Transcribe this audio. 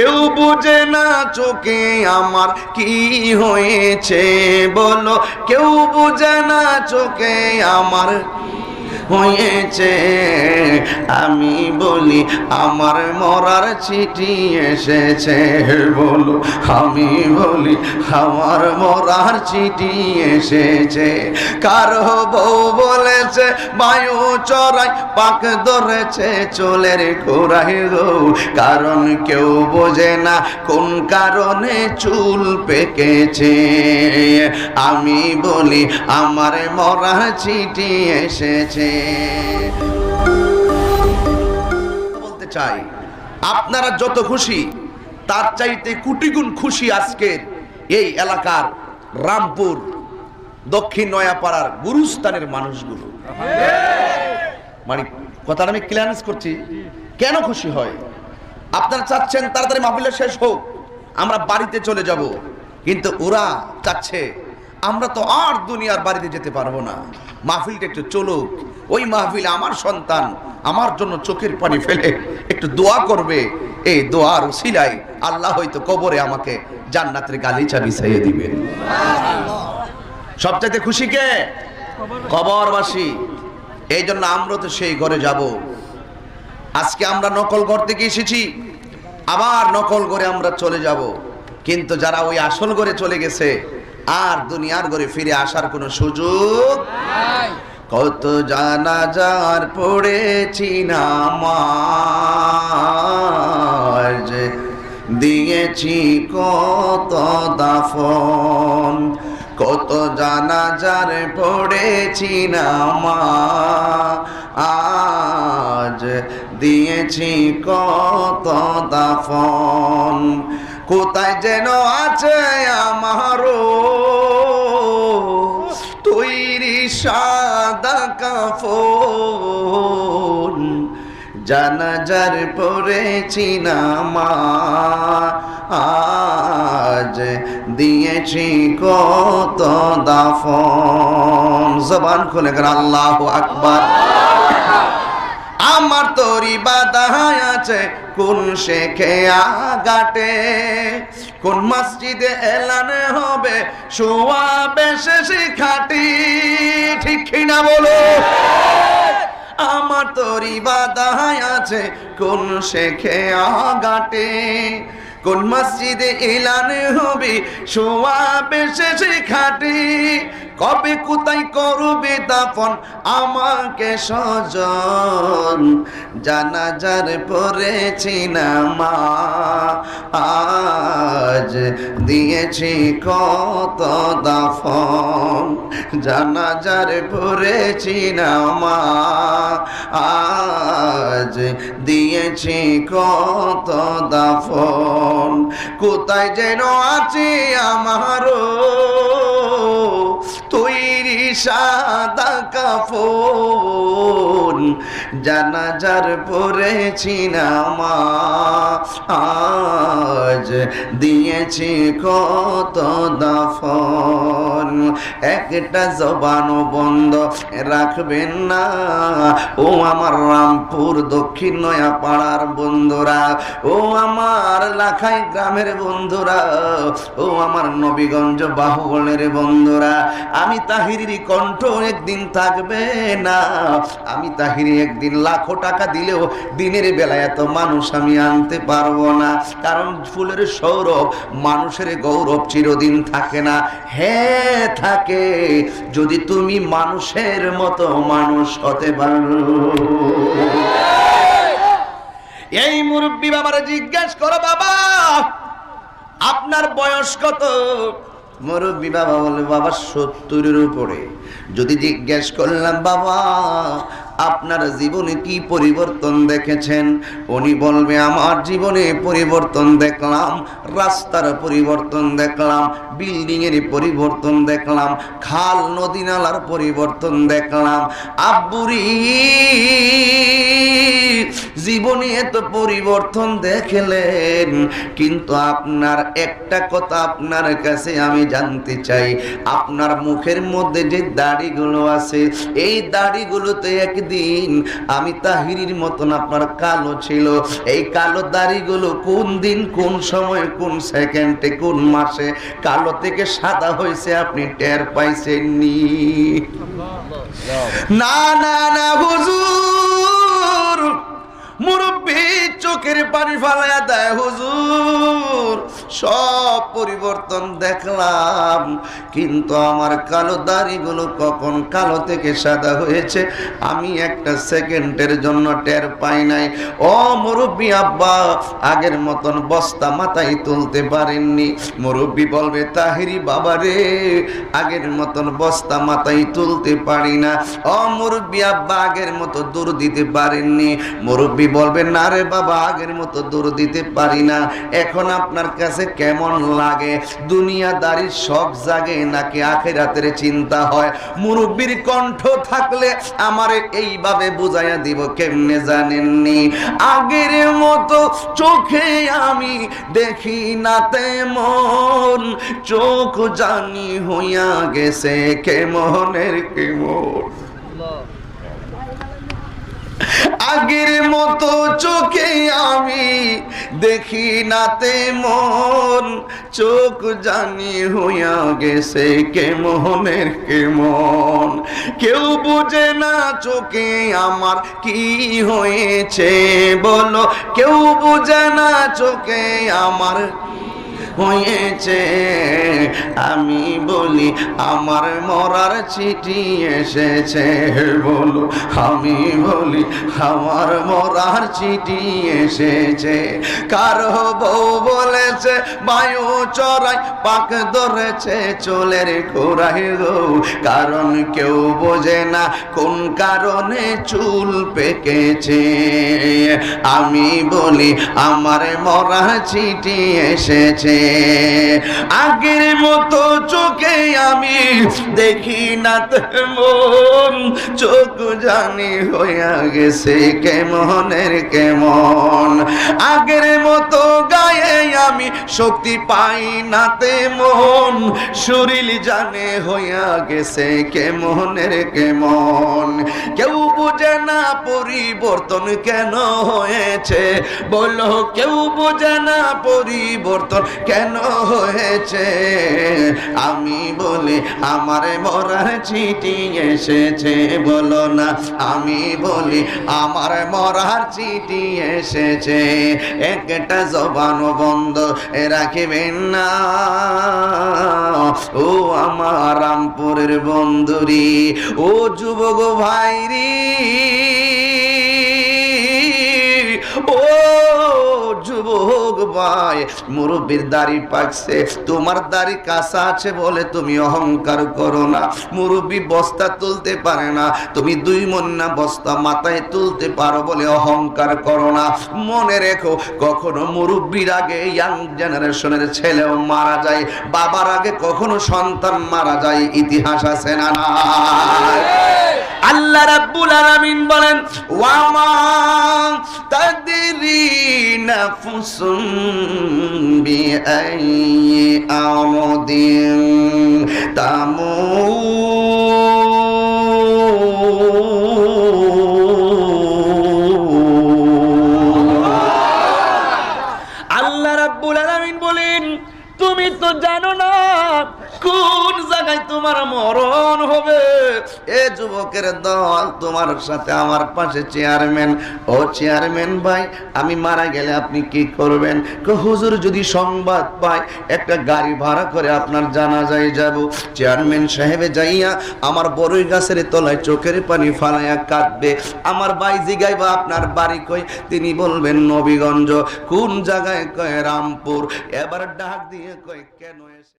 কেউ বুঝে না চোখে আমার কি হয়েছে বলো। কেউ বুঝে না চোখে আমার হয়েছে। আমি বলি, আমার মরার চিঠি এসেছে। বলো, আমি বলি, আমার মরার চিঠি এসেছে। কারও বউ বলেছে, বায়ু চড়াই পাক ধরেছে চলের খোরাই গো। কারণ কেউ বোঝে না কোন কারণে চুল পেকেছে। আমি বলি, আমার মরার চিঠি এসেছে। বলতে চাই, আপনারা যত খুশি, তার চাইতে কোটিগুণ খুশি আজকের এই এলাকার রামপুর দক্ষিণ নয়াপাড়ার গুরুস্থানের মানুষগুলো। মানে কথাটা আমি ক্লিয়ারেন্স করছি। কেন খুশি হয়? আপনারা চাচ্ছেন তাড়াতাড়ি মাহফিলটা শেষ হোক, আমরা বাড়িতে চলে যাব। কিন্তু ওরা চাচ্ছে, আমরা তো আর দুনিয়ার বাড়িতে যেতে পারব না। মাহফিলটা একটু চলুক। ওই মাহফিলে আমার সন্তান আমার জন্য চোখের পানি ফেলে একটু দোয়া করবে। এই দোয়ার উসিলাই আল্লাহ হয়তো কবরে আমাকে জান্নাতের গালিচা বিছাইয়ে দিবেন সবচাইতে খুশি কে? কবরবাসী। এই জন্য আমরা তো সেই ঘরে যাব। আজকে আমরা নকল ঘর থেকে এসেছি, আবার নকল করে আমরা চলে যাব। কিন্তু যারা ওই আসল ঘরে চলে গেছে, আর দুনিয়ার ঘরে ফিরে আসার কোনো সুযোগ কত জানা যার পড়েছি নামাজ দিয়েছি কত দাফন, কত জানা যার পড়েছি নামাজ দিয়েছি কত দাফন, কোথায় যেন আছে আমারও সাদা কাফন। জানাজার পড়েছি নামা আজ দিয়েছি কত দাফন। জবান খুলে গেল আল্লাহ আকবার। আমার তরি বাদায় আছে, কোন শেখে আগাটে কোন মসজিদে এলানে হবে, শোয়া বেশে শিখাটি। ঠিক না বলো? আমার তরি বাদায় আছে, কোন শেখে আগাটে কোন মসজিদে এলানে হবে শোয়া বেশে শিখাটি কবে কোথায় করবে দাফন? আমাকে সজন জানাজার পড়েছি না মা। আজ দিয়েছি কত দাফন, জানাজার পড়েছি না মা। আজ দিয়েছি কত দাফন, কোথায় যেন আছে আমারও। সাদা কাফন জানাজার পরেছি না নামা আজ দিয়েছি কত দাফন। একটা জবানও বন্ধ রাখবেন না। ও আমার রামপুর দক্ষিণ নয়া পাড়ার বন্ধুরা, ও আমার লাখাই গ্রামের বন্ধুরা, ও আমার নবীগঞ্জ বাহুবনের বন্ধুরা, আমি তাহিরির কণ্ঠ একদিন থাকবে না। আমি তাহিরি একদিন লাখো টাকা দিলেও দিনের বেলায় এত মানুষ আমি আনতে পারব না। কারণ ফুলের সৌরভ, মানুষের গৌরব চিরদিন থাকে না। হ্যাঁ থাকে। যদি তুমি মানুষের মতো মানুষ হতে পারো। এই মুরব্বী বাবারে জিজ্ঞেস করো বাবা, আপনার বয়স কত? মুরব্বী বাবা বলে, বাবা, সত্তরের উপরে। যদি জিজ্ঞেস করলাম, বাবা, আপনার জীবনে কি পরিবর্তন দেখেছেন? উনি বলবে, আমার জীবনে পরিবর্তন দেখলাম, রাস্তার পরিবর্তন দেখলাম, বিল্ডিংয়ের পরিবর্তন দেখলাম, খাল নদী নালার পরিবর্তন দেখলাম। আব্বুরি জীবনে এত পরিবর্তন দেখলেন কিন্তু আপনার একটা কথা আপনার কাছে আমি জানতে চাই। আপনার মুখের মধ্যে যে দাড়িগুলো আছে এই দাড়িগুলোতে একদিন আমি তাহিরির মতন আপনার কালো ছিল। এই কালো দাড়িগুলো কোন দিন কোন সময় কোন সেকেন্ডে কোন মাসে কালো থেকে সাদা হয়েছে আপনি টের পাইছেননি? না না না হুজুর! মুরব্বী চোখের পানি ফালাইয়া দেয়, হুজুর, সব পরিবর্তন দেখলাম, কিন্তু আমার কালো দাড়িগুলো কখন কালো থেকে সাদা হয়েছে, আমি একটা সেকেন্ডের জন্য টের পাই নাই। ও মুরব্বী আব্বা, আগের মতন বস্তা মাথায় তুলতে পারেননি। মুরব্বী বলবে, তাহিরি বাবা রে, আগের মতন বস্তা মাথায় তুলতে পারি না। ও মুরব্বী আব্বা, আগের মতো দূর দিতে পারেননি। মুরব্বী বলবে না রে বাবা, আগের মতো দূর দিতে পারি না। এখন আপনার কাছে কেমন লাগে? দুনিয়াদারির সব জাগে নাকি আখেরাতের চিন্তা হয়? মুরব্বীর কণ্ঠ থাকলে আমারে এইভাবে বুঝাইয়া দিব, কেমনে জানেননি? আগের মতো চোখে আমি দেখি না তেমন। চোখ জানি হইয়া গেছে, কেমনের কেমন? আগের মতো চোখে আমি দেখি না তেমন চোখ জানি হইয়া গেছে কে কেমনের কেমন। কেউ বুঝে না চোখে আমার কি হয়েছে, বলো। কেউ বুঝে না চোখে আমার হয়েছে। আমি বলি, আমার মরার চিঠি এসেছে। বলো, আমি বলি, আমার মরার চিঠি এসেছে। কারও বউ বলেছে, বায়ু চড়াই, পাক ধরেছে চলের খোরাই গো। কারণ কেউ বোঝে না কোন কারণে চুল পেকেছে। আমি বলি, আমার মরা চিঠি এসেছে। আগের মতো চোখে আমি দেখি না তেমন। চোখ জানি হইয়া গেছে কেমনের কেমন। আগের মতো গায়ে আমি শক্তি পাই না তেমন। শরীর জানে হইয়া গেছে কেমনের কেমন। কেউ বুঝে না পরিবর্তন কেন হয়েছে? বলো, কেউ বুঝে না পরিবর্তন কেন হয়েছে? আমি বলি, আমার মরার চিঠি এসেছে, বলো না। আমি বলি, আমার মরার চিঠি এসেছে। একটা জবান বন্ধ রাখিবেন না। ও আমার রামপুরের বন্ধুরি, ও যুবক ভাইরি, ও যুবক ভাই মুরব্বীর দাড়ি পাকছে তোমার দাড়ি কাঁচা আছে বলে তুমি অহংকার করো না। মুরব্বী বস্তা তুলতে পারে না তুমি দুই মন্না বস্তা মাথায় তুলতে পারো বলে অহংকার করো না। মনে রেখো কখনো মুরব্বীর আগে ইয়াং জেনারেশনের ছেলেও মারা যায় বাবার আগে কখনো সন্তান মারা যায় ইতিহাস আছে না না আল্লাহ রাব্বুল আলামিন বলেন ওয়ামা তাদরি নাফসুম বিআই আমদিন তামু আল্লাহ রাব্বুল আলামিন বলেন তুমি তো জানো না কোন জায়গায় তোমার মরণ হবে? এ যুবকের দল, তোমার সাথে আমার পাশে চেয়ারম্যান ও চেয়ারম্যান ভাই, আমি মারা গেলে আপনি কি করবেন? হুজুর যদি সংবাদ পায়, একটা গাড়ি ভাড়া করে আপনার জানাজায় যাব। চেয়ারম্যান সাহেবে যাইয়া আমার বড়ই গাছের তলায় চোখের পানি ফালাইয়া কাঁদবে। আমার ভাই জিগাইবা, আপনার বাড়ি কই? তিনি বলবেন, নবীগঞ্জ। কোন জায়গায় কয়, রামপুর? এবার ডাক দিয়ে কয়, কেন